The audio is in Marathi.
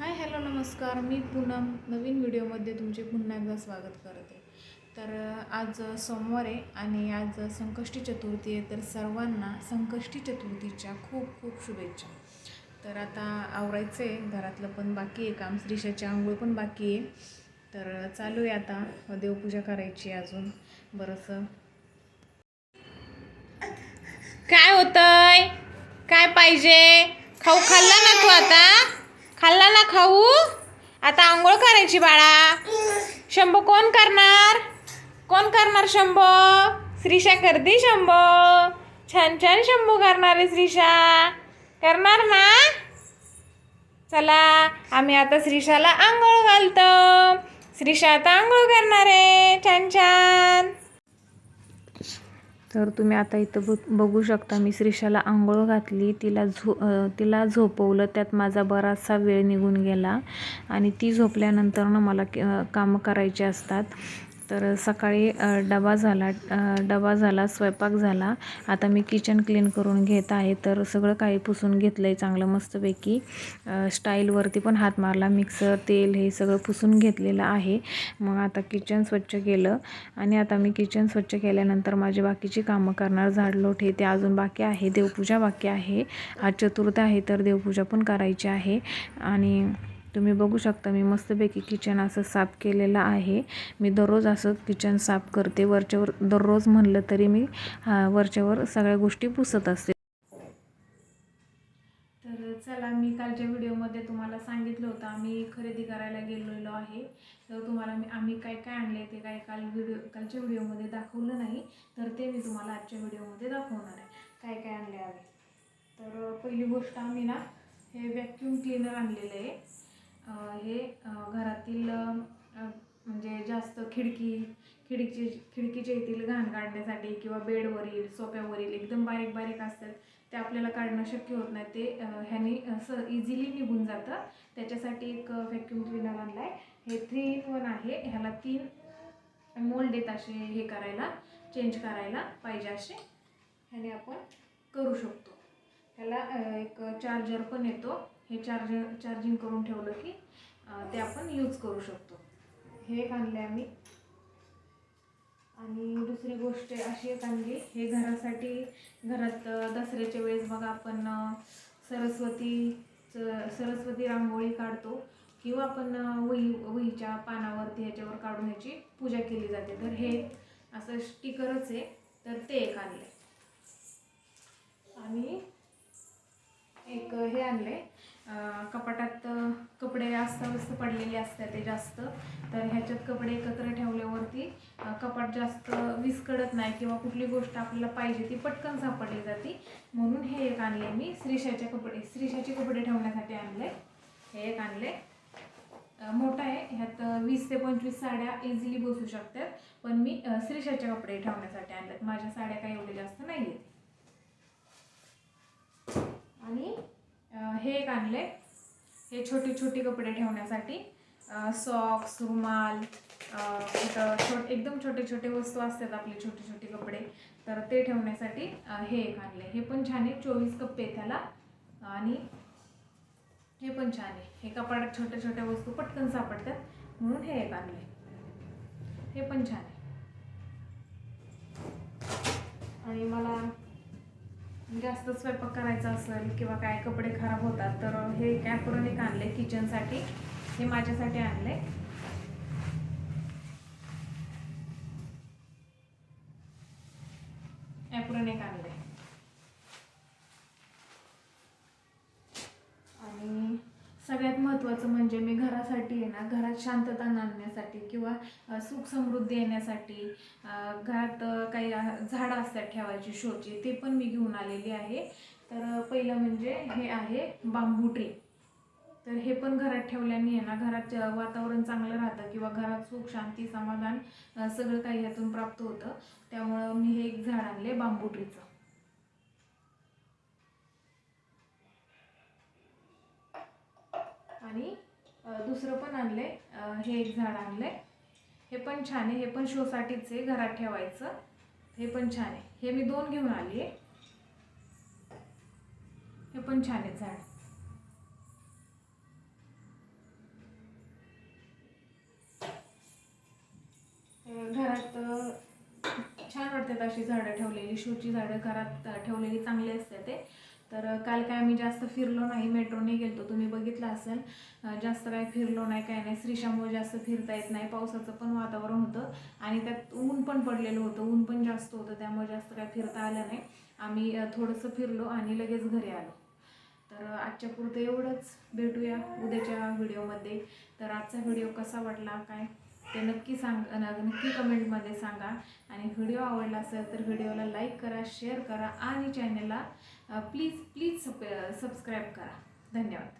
हाय हॅलो नमस्कार. मी पूनम. नवीन व्हिडिओमध्ये तुमचे पुन्हा एकदा स्वागत करते. तर आज सोमवार आहे आणि आज संकष्टी चतुर्थी आहे. तर सर्वांना संकष्टी चतुर्थीच्या खूप खूप शुभेच्छा. तर आता आवरायचं आहे. घरातलं पण बाकी आहे काम. श्रीषाची आंघोळ पण बाकी आहे. तर चालू आहे आता. देवपूजा करायची अजून. बरंसं काय होतंय? काय पाहिजे? खाऊ खाल्ला ना तू आता? खाल्ला ना खाऊ? आता आंघोळ करायची बाळा. शंभो कोण करणार? कोण करणार शंभो? श्रीशा करते शंभो. छान छान शंभू करणार आहे श्रीशा. करणार ना? चला आम्ही आता श्रीशाला आंघोळ घालतो. श्रीशा आता आंघोळ करणार आहे. छान छान. तर तुम्ही आता इथं बघ बघू शकता मी श्रीषाला आंघोळ घातली तिला झो तिला झोपवलं त्यात माझा बराचसा वेळ निघून गेला. आणि ती झोपल्यानंतर ना मला कामं करायची असतात. तर सकाळी डबा झाला डबा झाला स्वयंपाक झाला. आता मी किचन क्लीन करून घेत आहे. तर सगळं काही पुसून घेतलं आहे चांगलं मस्तपैकी. स्टाईलवरती पण हात मारला मिक्सर तेल हे सगळं पुसून घेतलेलं आहे. मग आता किचन स्वच्छ केलं. आणि आता मी किचन स्वच्छ केल्यानंतर माझी बाकीची कामं करणार. झाडलोट हे ते अजून बाकी आहे. देवपूजा बाकी आहे. आज चतुर्थ आहे तर देवपूजा पण करायची आहे. आणि तुम्ही बघू शकता मी मस्तपैकी किचन असं साफ केलेलं आहे. मी दररोज असं किचन साफ करते. वरच्यावर दररोज म्हणलं तरी मी वरच्यावर सगळ्या गोष्टी पुसत असते. तर चला मी कालच्या व्हिडिओमध्ये तुम्हाला सांगितलं होतं आम्ही खरेदी करायला गेलेलो आहे. तर तुम्हाला मी आम्ही काय काय आणले ते काय काल व्हिडिओ कालच्या व्हिडिओमध्ये दाखवलं नाही. तर ते मी तुम्हाला आजच्या व्हिडिओमध्ये दाखवणार आहे. काय काय आणले आम्ही? तर पहिली गोष्ट आम्ही ना हे व्हॅक्यूम क्लीनर आणलेलं आहे. हे घरातील म्हणजे जास्त खिडकी खिडकी खिडकीच्या येथील घाण काढण्यासाठी किंवा बेडवरील सोफ्यावरील एकदम बारीक बारीक असतात ते आपल्याला काढणं शक्य होत नाही. ते ह्यानी ह्याने असं इझिली निघून जातं. त्याच्यासाठी एक व्हॅक्यूम क्लिनर आणला आहे हे थ्री इन वन आहे. ह्याला तीन मोल्ड येत असे हे करायला चेंज करायला पाहिजे असे. ह्याने आपण करू शकतो. ह्याला एक चार्जर पण येतो. हे चार्जर चार्जिंग करून ठेवलं की ते आपण यूज करू शकतो. हे एक आणले आम्ही. आणि दुसरी गोष्ट अशी एक आणली हे घरासाठी घरात दसऱ्याच्या वेळेस बघा आपण सरस्वतीचं सरस्वती रांगोळी काढतो किंवा आपण वही वहीच्या पानावरती ह्याच्यावर काढून ह्याची पूजा केली जाते. तर हे असं स्टिकरच आहे. तर ते एक आणले आणि एक हे आणले कपाटात कपडे अस्ताव्यस्त पडलेले असतात ते जास्त. तर ह्याच्यात कपडे एकत्र ठेवल्यावरती कपाट जास्त विस्कडत नाही किंवा कुठली गोष्ट आपल्याला पाहिजे ती पटकन सापडली जाते. म्हणून हे एक आणले मी श्रीशाचे कपडे. श्रीशाचे कपडे ठेवण्यासाठी आणले हे एक आणले मोठा आहे. ह्यात वीस ते पंचवीस साड्या इझिली बसू शकतात. पण मी श्रीशाचे कपडे ठेवण्यासाठी आणल्यात. माझ्या साड्या काही एवढे जास्त नाही आहेत आणि अं, हे एक आणले हे छोटे छोटे कपडे ठेवण्यासाठी. सॉक्स रुमाल अं, छोट एकदम छोटे छोटे वस्तू असतात आपले छोटे छोटे कपडे. तर ते ठेवण्यासाठी हे एक आणले हे पण छान आहे. चोवीस कप्पे आहेत त्याला आणि हे पण छान आहे. हे कपाडात छोट्या छोट्या वस्तू पटकन सापडतात. म्हणून हे एक आणले हे पण छान आहे. आणि मला म्हणजे जास्त स्वयंपाक करायचा असेल किंवा काय कपडे खराब होतात तर हे कॅपरून एक आणले किचनसाठी हे माझ्यासाठी आणले. ॲपरोनिक एक आणले आणि सगळ्यात महत्त्वाचं म्हणजे मी घरासाठी आहे ना घरात शांतता आणण्यासाठी किंवा सुख समृद्धी येण्यासाठी घरात काही झाडं असतात ठेवायची शोची ते पण मी घेऊन आलेली आहे. तर पहिलं म्हणजे हे आहे बांबू ट्री. तर हे पण घरात ठेवल्याने आहे ना घरात वातावरण चांगलं राहतं किंवा घरात सुख शांती समाधान सगळं काही ह्यातून प्राप्त होतं. त्यामुळं मी हे एक झाड आणले बांबू ट्रीचं. आणि दुसरं पण आणले हे एक झाड आणले हे पण छान आहे. हे पण शोसाठीच आहे घरात ठेवायचं. हे पण छान आहे. हे मी दोन घेऊन आली आहे. हे पण छान आहे झाड. घरात छान वाटतात अशी झाडं ठेवलेली. शोची झाडं घरात ठेवलेली चांगली असते ते. तर काल काय आम्ही जास्त फिरलो नाही मेट्रोने गेलतो. तुम्ही बघितलं असेल जास्त काय फिरलो नाही काय नाही. श्रीशामुळे जास्त फिरता येत नाही. पावसाचं पण वातावरण होतं आणि त्यात ऊन पण पडलेलं होतं. ऊन पण जास्त होतं त्यामुळे जास्त काय फिरता आलं नाही. आम्ही थोडंसं फिरलो आणि लगेच घरी आलो. तर आजच्या पुरतं एवढंच. भेटूया उद्याच्या व्हिडिओमध्ये. तर आजचा व्हिडिओ कसा वाटला? काय ते नक्की सांग नक्की कमेंटमध्ये सांगा. आणि व्हिडिओ आवडला असेल तर व्हिडिओला लाईक करा शेअर करा आणि चॅनलला प्लीज प्लीज सबस्क्राईब करा. धन्यवाद.